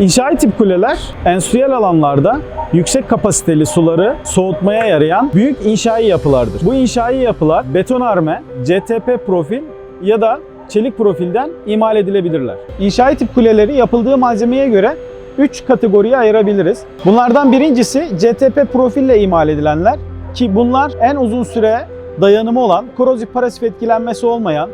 İnşaat tip kuleler endüstriyel alanlarda yüksek kapasiteli suları soğutmaya yarayan büyük inşai yapılardır. Bu inşai yapılar betonarme, CTP profil ya da çelik profilden imal edilebilirler. İnşai tip kuleleri yapıldığı malzemeye göre 3 kategoriye ayırabiliriz. Bunlardan birincisi CTP profille imal edilenler ki bunlar en uzun süre dayanımı olan, korozif pasif etkilenmesi olmayan,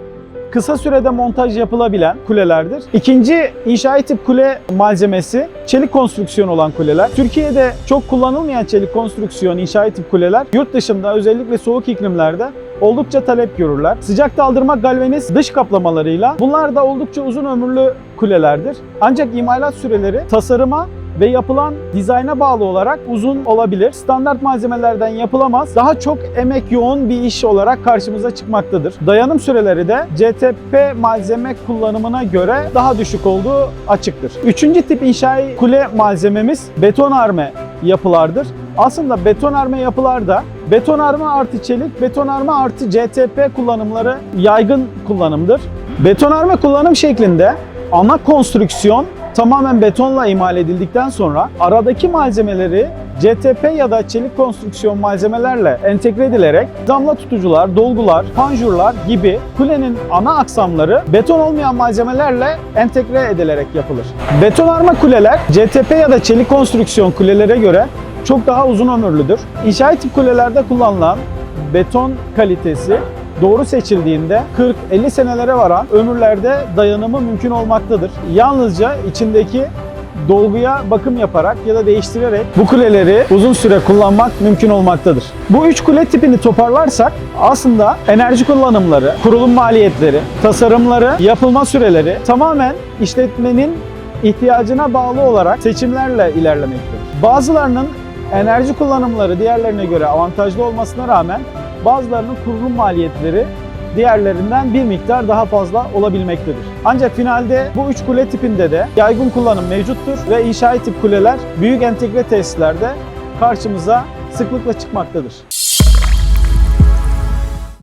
kısa sürede montaj yapılabilen kulelerdir. İkinci inşaat tip kule malzemesi çelik konstrüksiyon olan kuleler. Türkiye'de çok kullanılmayan çelik konstrüksiyon inşaat tip kuleler yurt dışında özellikle soğuk iklimlerde oldukça talep görürler. Sıcak daldırma galvaniz dış kaplamalarıyla bunlar da oldukça uzun ömürlü kulelerdir. Ancak imalat süreleri tasarıma ve yapılan dizayna bağlı olarak uzun olabilir. Standart malzemelerden yapılamaz. Daha çok emek yoğun bir iş olarak karşımıza çıkmaktadır. Dayanım süreleri de CTP malzeme kullanımına göre daha düşük olduğu açıktır. Üçüncü tip inşai kule malzememiz betonarme yapılardır. Aslında betonarme yapılarda betonarme artı çelik, betonarme artı CTP kullanımları yaygın kullanımdır. Betonarme kullanım şeklinde ana konstrüksiyon tamamen betonla imal edildikten sonra aradaki malzemeleri CTP ya da çelik konstrüksiyon malzemelerle entegre edilerek damla tutucular, dolgular, panjurlar gibi kulenin ana aksamları beton olmayan malzemelerle entegre edilerek yapılır. Betonarme kuleler CTP ya da çelik konstrüksiyon kulelere göre çok daha uzun ömürlüdür. İnşaat tip kulelerde kullanılan beton kalitesi doğru seçildiğinde 40-50 senelere varan ömürlerde dayanımı mümkün olmaktadır. Yalnızca içindeki dolguya bakım yaparak ya da değiştirerek bu kuleleri uzun süre kullanmak mümkün olmaktadır. Bu üç kule tipini toparlarsak aslında enerji kullanımları, kurulum maliyetleri, tasarımları, yapılma süreleri tamamen işletmenin ihtiyacına bağlı olarak seçimlerle ilerlemektedir. Bazılarının enerji kullanımları diğerlerine göre avantajlı olmasına rağmen bazılarının kurulum maliyetleri diğerlerinden bir miktar daha fazla olabilmektedir. Ancak finalde bu üç kule tipinde de yaygın kullanım mevcuttur ve inşaat tip kuleler büyük entegre tesislerde karşımıza sıklıkla çıkmaktadır.